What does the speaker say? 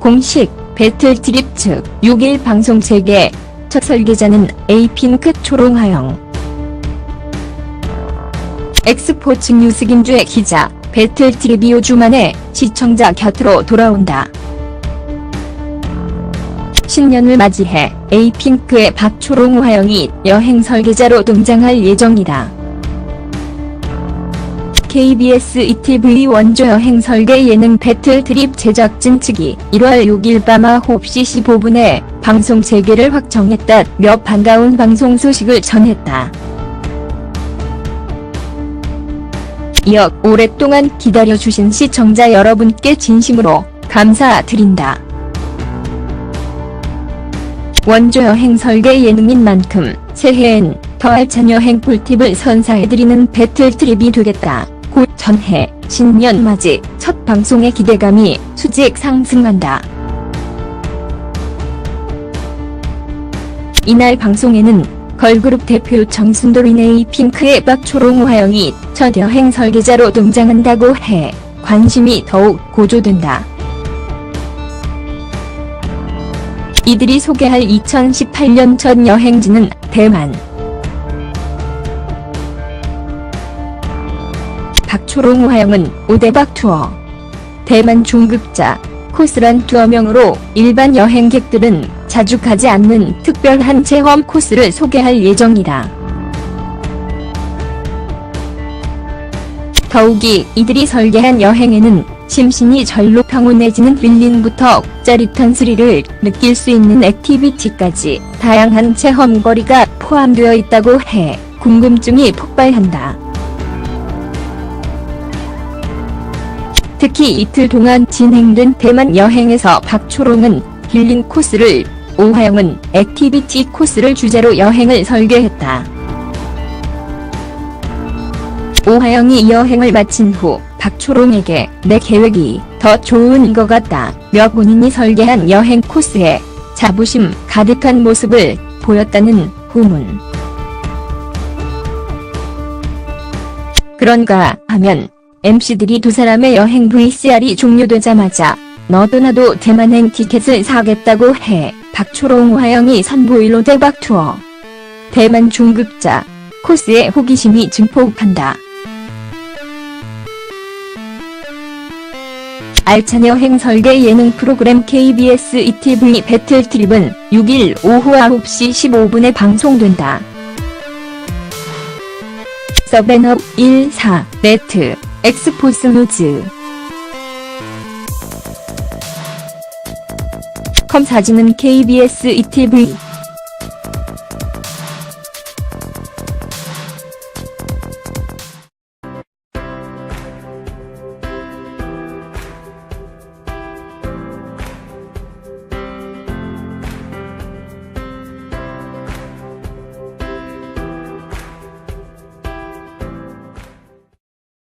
공식 배틀트립 측 6일 방송 체계 첫 설계자는 에이핑크 초롱하영 엑스포츠 뉴스 김주혜 기자 배틀트립이 5주 만에 시청자 곁으로 돌아온다. 신년을 맞이해 에이핑크의 박초롱 화영이 여행 설계자로 등장할 예정이다. KBS ETV 원조 여행 설계 예능 배틀 드립 제작진 측이 1월 6일 밤 9시 15분에 방송 재개를 확정했다며 반가운 방송 소식을 전했다. 이어 오랫동안 기다려주신 시청자 여러분께 진심으로 감사드린다. 원조 여행 설계 예능인 만큼 새해엔 더 알찬 여행 꿀팁을 선사해드리는 배틀 트립이 되겠다. 곧 전해 신년 맞이 첫 방송의 기대감이 수직 상승한다. 이날 방송에는 걸그룹 대표 정순돌인 에이핑크의 박초롱 화영이 첫 여행 설계자로 등장한다고 해 관심이 더욱 고조된다. 이들이 소개할 2018년 첫 여행지는 대만. 초롱 화영은 오대박 투어. 대만 중급자 코스란 투어명으로 일반 여행객들은 자주 가지 않는 특별한 체험 코스를 소개할 예정이다. 더욱이 이들이 설계한 여행에는 심신이 절로 평온해지는 힐링부터 짜릿한 스릴을 느낄 수 있는 액티비티까지 다양한 체험거리가 포함되어 있다고 해 궁금증이 폭발한다. 특히 이틀 동안 진행된 대만 여행에서 박초롱은 힐링 코스를, 오하영은 액티비티 코스를 주제로 여행을 설계했다. 오하영이 이 여행을 마친 후 박초롱에게 내 계획이 더 좋은 것 같다. 며 본인이 설계한 여행 코스에 자부심 가득한 모습을 보였다는 후문. 그런가 하면 MC들이 두 사람의 여행 VCR이 종료되자마자 너도 나도 대만행 티켓을 사겠다고 해 박초롱 화영이 선보일로 대박 투어. 대만 중급자 코스에 호기심이 증폭한다. 알찬 여행 설계 예능 프로그램 KBS ETV 배틀 트립은 6일 오후 9시 15분에 방송된다. 서벤업 14 네트 엑스포스 노즈. 컴 사진은 KBS ETV